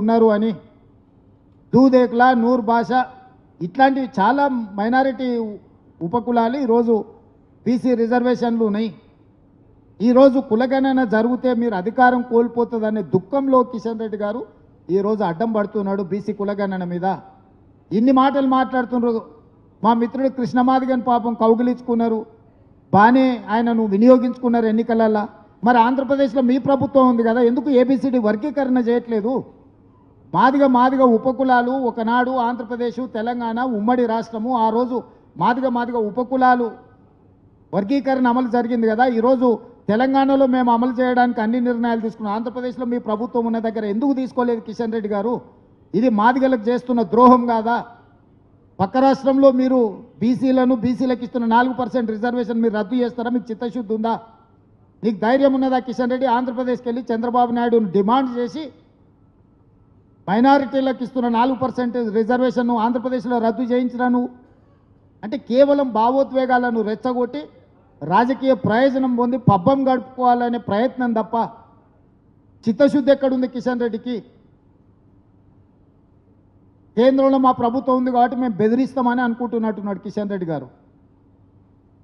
ఉన్నారు అని. దూదేక్లా నూర్ భాష ఇట్లాంటివి చాలా మైనారిటీ ఉపకులాలు ఈరోజు బీసీ రిజర్వేషన్లు ఉన్నాయి. ఈరోజు కులగణన జరిగితే మీరు అధికారం కోల్పోతుందనే దుఃఖంలో కిషన్ రెడ్డి గారు ఈరోజు అడ్డం పడుతున్నాడు బీసీ కులగణన మీద. ఇన్ని మాటలు మాట్లాడుతున్నారు. మా మిత్రుడు కృష్ణమాదిగని పాపం కౌగిలించుకున్నారు. బాగానే ఆయనను వినియోగించుకున్నారు ఎన్నికలల్లో. మరి ఆంధ్రప్రదేశ్లో మీ ప్రభుత్వం ఉంది కదా ఎందుకు ఏబిసిడి వర్గీకరణ చేయట్లేదు? మాదిగ మాదిగ ఉపకులాలు ఒకనాడు ఆంధ్రప్రదేశ్ తెలంగాణ ఉమ్మడి రాష్ట్రము ఆ రోజు మాదిగ మాదిగ ఉపకులాలు వర్గీకరణ అమలు జరిగింది కదా. ఈరోజు తెలంగాణలో మేము అమలు చేయడానికి అన్ని నిర్ణయాలు తీసుకున్నాం. ఆంధ్రప్రదేశ్లో మీ ప్రభుత్వం ఉన్న దగ్గర ఎందుకు తీసుకోలేదు కిషన్ రెడ్డి గారు? ఇది మాదిగలకు చేస్తున్న ద్రోహం కాదా? పక్క రాష్ట్రంలో మీరు బీసీలను బీసీలకు ఇస్తున్న నాలుగు పర్సెంట్ రిజర్వేషన్ మీరు రద్దు చేస్తారా? మీకు చిత్తశుద్ధి ఉందా? నీకు ధైర్యం ఉన్నదా కిషన్ రెడ్డి? ఆంధ్రప్రదేశ్కి వెళ్ళి చంద్రబాబు నాయుడును డిమాండ్ చేసి మైనారిటీలకు ఇస్తున్న నాలుగు పర్సెంట్ రిజర్వేషన్ను ఆంధ్రప్రదేశ్లో రద్దు చేయించడాను అంటే కేవలం భావోద్వేగాలను రెచ్చగొట్టి రాజకీయ ప్రయోజనం పొంది పబ్బం గడుపుకోవాలనే ప్రయత్నం తప్ప చిత్తశుద్ధి ఎక్కడుంది కిషన్ రెడ్డికి? కేంద్రంలో మా ప్రభుత్వం ఉంది కాబట్టి మేము బెదిరిస్తామని అనుకుంటున్నట్టున్నాడు కిషన్ రెడ్డి గారు.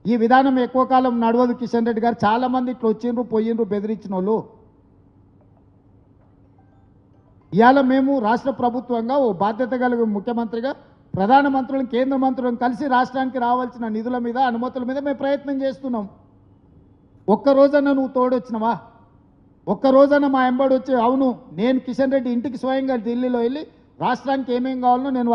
ఈ విధానం ఎక్కువ కాలం నడవదు కిషన్ రెడ్డి గారు. చాలామంది ఇట్లా వచ్చిండ్రు పోయిండ్రు బెదిరించిన వాళ్ళు ఇవాళ మేము రాష్ట్ర ప్రభుత్వంగా ఓ బాధ్యత కలిగిన ముఖ్యమంత్రిగా ప్రధానమంత్రులను కేంద్ర మంత్రులను కలిసి రాష్ట్రానికి రావాల్సిన నిధుల మీద అనుమతుల మీద మేము ప్రయత్నం చేస్తున్నాం. ఒక్క నువ్వు తోడొచ్చినవా? ఒక్క మా ఎంబడి వచ్చి అవును నేను కిషన్ రెడ్డి ఇంటికి స్వయంగా ఢిల్లీలో వెళ్ళి రాష్ట్రానికి ఏమేం కావాలనో నేను వారికి